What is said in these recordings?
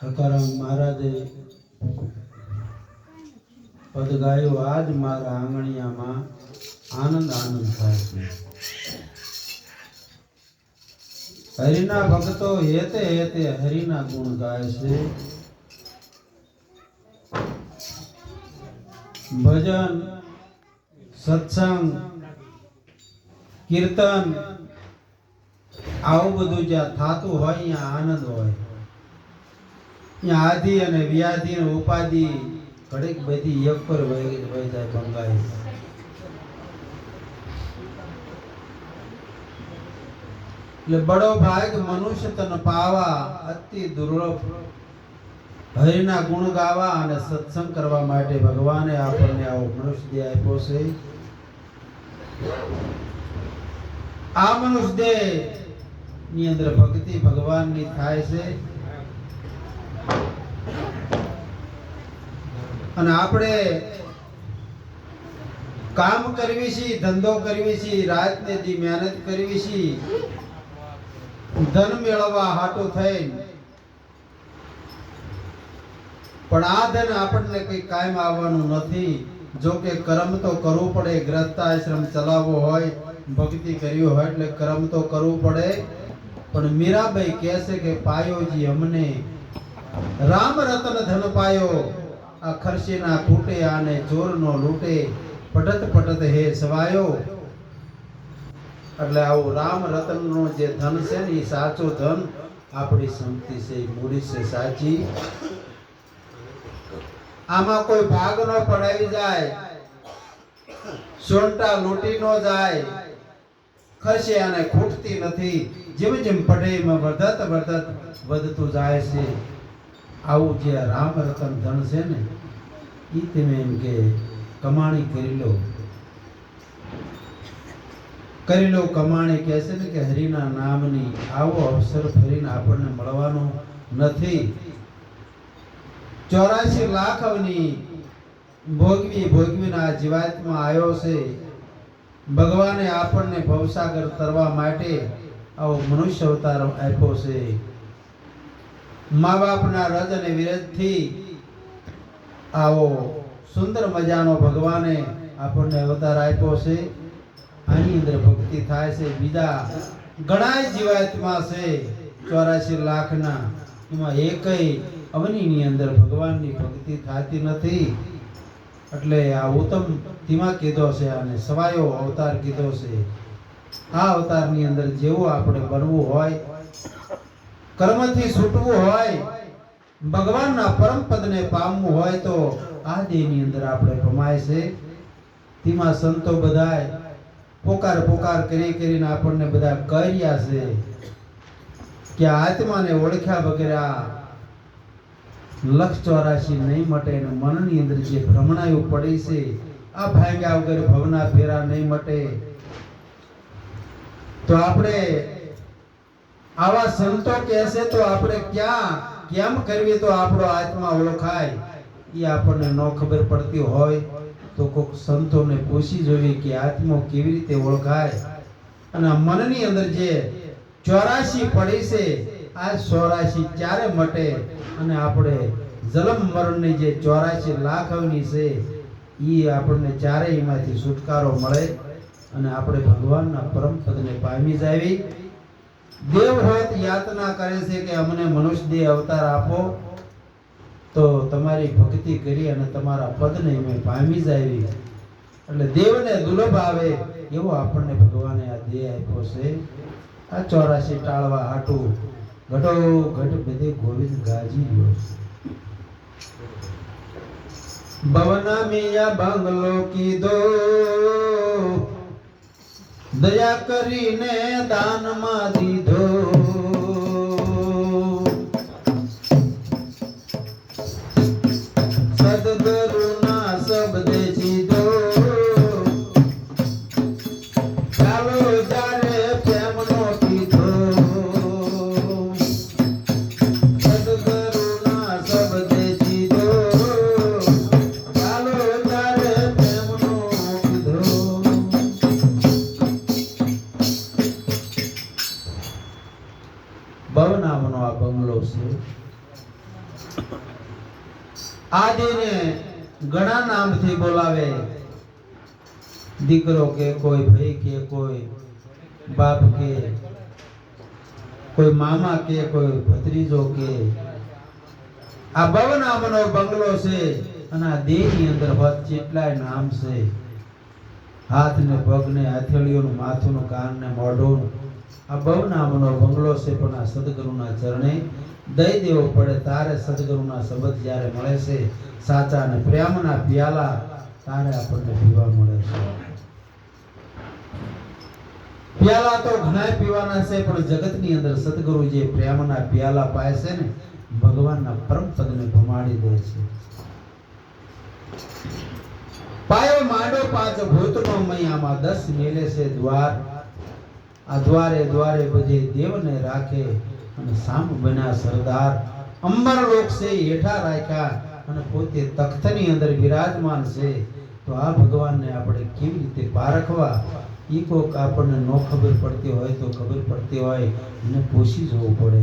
સકારામ મહારાજે પદ ગાયો, આજ મારા આંગણિયામાં આનંદ આનંદ થાય છે. હરિના ભક્તો હેતે હેતે હરિના ગુણ ગાય છે. ભજન, સત્સંગ, કીર્તન, આવું બધું જ્યાં થતું હોય, ત્યાં આનંદ હોય. આદિ અને વ્યાધિ અને ઉપાધિ ઘડીક બધી એક પર વહી જાય બંગાઈ એટલે બડો ભાગ મનુષ્ય તન પાવા અતિ દુર્લભ. હરિના ગુણ ગાવા અને સત્સંગ કરવા માટે ભગવાને આપણને આવો મનુષ્ય દેહ આપ્યો છે. આ મનુષ્ય દેહની અંદર ભક્તિ ભગવાનની થાય છે. અને આપણે કામ કરવી છે, ધંધો કરવી છે રાત ને દી મહેનત કરવી છે, ધન મેળવવા હાટો થઈ પણ આ ધન આપણને કઈ કાયમ આવવાનું નથી. જો કે કર્મ તો કરવું પડે ગ્રસ્ત આશ્રમ ચલાવવો હોય, ભક્તિ કરવી હોય એટલે કર્મ તો કરવું પડે. પણ મીરાબાઈ કહે છે કે પાયોજી અમને રામ રતન ધન પાયો. આ ખર્ચીના ખૂટે આને ચોરનો લૂટે પટત પટત હે સવાયો. એટલે આવું રામ રતનનો જે ધન છે ને એ સાચો ધન આપણી સંપત્તિ છે મૂડી છે, સાચી. આમાં કોઈ ભાગ ન પડાવી જાય. સોંટા લૂંટી ન જાય. ખર્ચે આને ખૂટતી નથી. જેમ જેમ પઢે એમાં વધત વધત વધતું જાય છે. આવું જે રામ રતન ધન છે ને એ તમે એમ કે કમાણી કરી લો. કરી લો કમાણી, કહે છે ને કે હરિના નામની આવો અવસર ફરીને આપણને મળવાનો નથી. ચોરાશી લાખ અવની ભોગવી ભોગવીને આ જીવાતમાં આવ્યો છે. ભગવાને આપણને ભવસાગર તરવા માટે આવો મનુષ્ય અવતાર આપ્યો છે. મા બાપના રજ અને વિરજથી આવો સુંદર મજાનો ભગવાને આપણને અવતાર આપ્યો છે. આની અંદર ભક્તિ થાય છે. બીજા ઘણા જીવાત્મા છે. ચોરાશી લાખના. એમાં એકય અવનીની અંદર ભગવાનની ભક્તિ થતી નથી. એટલે આ ઉત્તમ ધીમા કીધો છે અને સવાયો અવતાર કીધો છે. આ અવતારની અંદર જેવું આપણે બનવું હોય કર્મથી છૂટવું હોય, ભગવાનના પરમ પદને પામવું હોય તો આ દેહની અંદર આપણે ભમાય છે. તેમાં સંતો બધાય પોકાર પોકાર કરી કરીને આપણને બધા કર્યા છે કે આત્માને ઓળખ્યા વગેરે આ લક્ષ ચોરાશી નહીં મટે અને મનની અંદર જે ભ્રમણાયું પડી છે, આ ભાંગ્યા વગર ભવના ફેરા નહીં મટે. તો આપણે આવા સંતો કહેશે તો આપણે ક્યાં, કેમ કરવી તો આપણો આત્મા ઓળખાય? એ આપણને ન ખબર પડતી હોય તો કોઈક સંતોને પૂછી જોવી કે આત્મો કેવી રીતે ઓળખાય. અને મનની અંદર જે ચોરાશી પડી છે, આ ચોરાશી ક્યારે મટે? અને આપણે જલમ મરણની જે ચોરાશી લાખની છે એ આપણને ચારેય એમાંથી છુટકારો મળે અને આપણે ભગવાનના પરમ પદને પામી જાવી. દેવ હોત યાતના કરે છે કે અમને મનુષ્ય દેહ અવતાર આપો, તો તમારી ભક્તિ કરી અને તમારા પદને અમે પામી જાવી એટલે દેવને દુર્લભ આવે એવો આપણને ભગવાને આ દેહ આપ્યો છે. આ ચોરાશી ટાળવા હાટું ઘટો ઘટ બધે ગોવિંદ ગાજી ગયો ભવના મિયા બંગલો કીધો દયા કરીને દાનમાં દીધો. આદિને ઘણા નામથી બોલાવે. દીકરો કે કોઈ, ભાઈ કે કોઈ, બાપ કે કોઈ, મામા કે કોઈ, ભત્રીજો કે. આ ભવ નામનો બંગલો છે અને આ દેહની અંદર હોત જેટલાય નામ છે. હાથ ને પગ ને હથેળીઓનું કાન ને મોઢું આ ભવ નામનો બંગલો છે પણ આ સદગુરુના ચરણે દઈ દેવો પડે, તારે સદગુરુના શબ્દ જ્યારે મળે છે, સાચા અને પ્રેમના પ્યાલા તારે આપણને પીવા મળે છે. પ્યાલા તો ઘણા પીવાના છે, પણ જગતની અંદર સદગુરુ જે પ્રેમના પ્યાલા પાય છે ને, ભગવાનના પરમ પદને ભમાડી દે છે. પાયો માંડો પાંચ ભૂતનો મૈયામાં દસ મેલે છે દ્વાર આ દ્વારે દ્વારે બધે દેવને રાખે અને સામ બન્યા સરદાર. અંબર લોક છે હેઠા રાખ્યા અને પોતે તખ્તની અંદર બિરાજમાન છે. તો આ ભગવાનને આપણે કેવી રીતે પારખવા એ કોક આપણને નો ખબર પડતી હોય તો ખબર પડતી હોય અને પૂછી જવું પડે.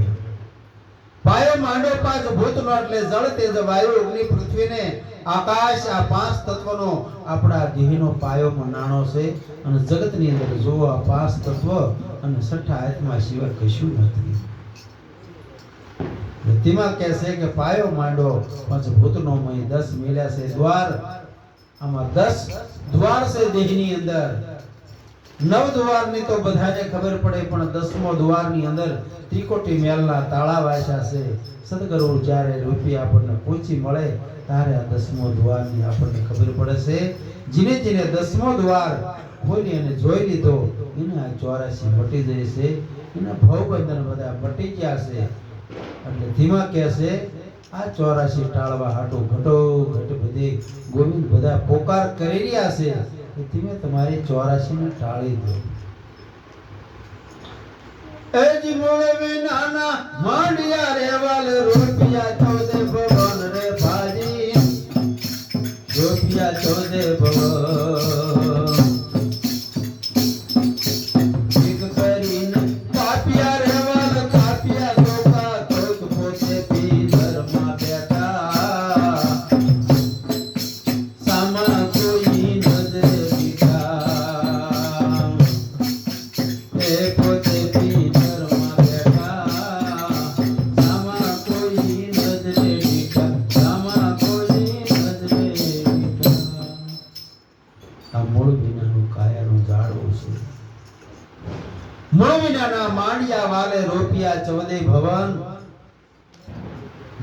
પાયો માંડો પાંચ ભૂતનો એટલે જળ તેજ વાયુ અગ્નિ પૃથ્વીને આકાશ, આ પાંચ તત્વનો આપણા દેહનો પાયો નાનો છે. અને જગતની અંદર જો આ પાંચ તત્વ અને છઠ્ઠા આત્મા સિવાય કશું નથી. તેમાં કહે છે કે પાયો માંડો પાંચ ભૂતનો મય દસ મેલ્યા છે દ્વાર. આમાં દસ દ્વાર છે દેહની અંદર. નવ દ્વારની તો બધાને ખબર પડે, પણ દસમો દ્વારની અંદર ત્રિકોટી મેલના તાળા વાંચ્યા છે. સદગુરુ જ્યારે રૂપિયા આપણને પૂછી મળે, ત્યારે આ દસમો દ્વારની આપણને ખબર પડે છે. જીને જીને દસમો દ્વાર ખોલી અને જોઈ લીધો. એને આ ચોરાસી મટી જાય છે. એના ભવબંધન બધા મટી ગયા છે. એટલે ધીમા કહે છે, આ ચોરાસી ટાળવા હાટો ઘટો ઘટ બધી ગોવિંદ બધા પોકાર કરી રહ્યા છે. કે મેં તમારી ચોરાસી ને ટાળી દો. એજી મોળે વિનાના માંડિયા રેવાલ રૂપિયા ચોદે ભવન રે ભાજી. રૂપિયા ચોદે ભવન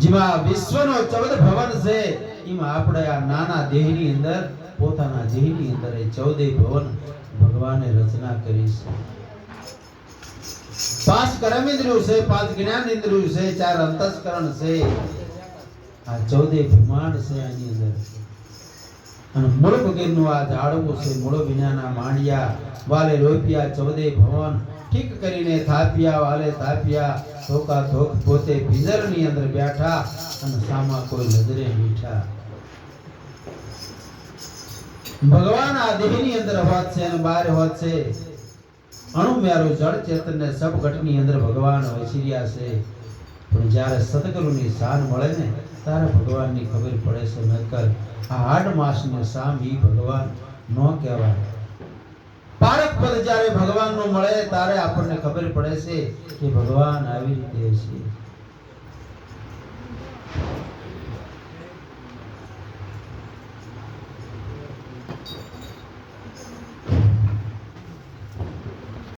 જેમાં વિશ્વનો ચૌદ ભવન છે, એમાં આપણે આ નાના દેહની અંદર, પોતાના દેહની અંદર એ ચૌદે ભવન ભગવાને રચના કરી છે. પાંચ કર્મેન્દ્રિયો છે પાંચ જ્ઞાન ઇન્દ્રિયો છે, ચાર અંતસ્કરણ છે. આ ચૌદે બ્રહ્માંડ છે આની અંદર. અને મૂળ વગેરેનું આ ઝાડવું છે મૂળ વિનાના માંડિયા, વાલે રોપિયા ચૌદે ભવન. ઠીક કરીને થાપ્યા, વાલે થાપ્યા ધોકા ધોક પોતે ભીંજરની અંદર બેઠા અને સામા કોઈ નજરે મીઠા ભગવાન આ દેહની અંદર હોત છે અને બહાર હોત છે. અણુ મ્યારું જળ ચેતન ને સબ ઘટની અંદર ભગવાન વસીર્યા છે. પણ જ્યારે સદગુરુની શાન મળે ને, ત્યારે ભગવાનની ખબર પડે છે નકર આ આઠ માસને સામ ઈ ભગવાન નો કહેવાય. પારક પર જ્યારે ભગવાનનો મળે, ત્યારે આપણને ખબર પડે છે કે ભગવાન આવી રીતે છે.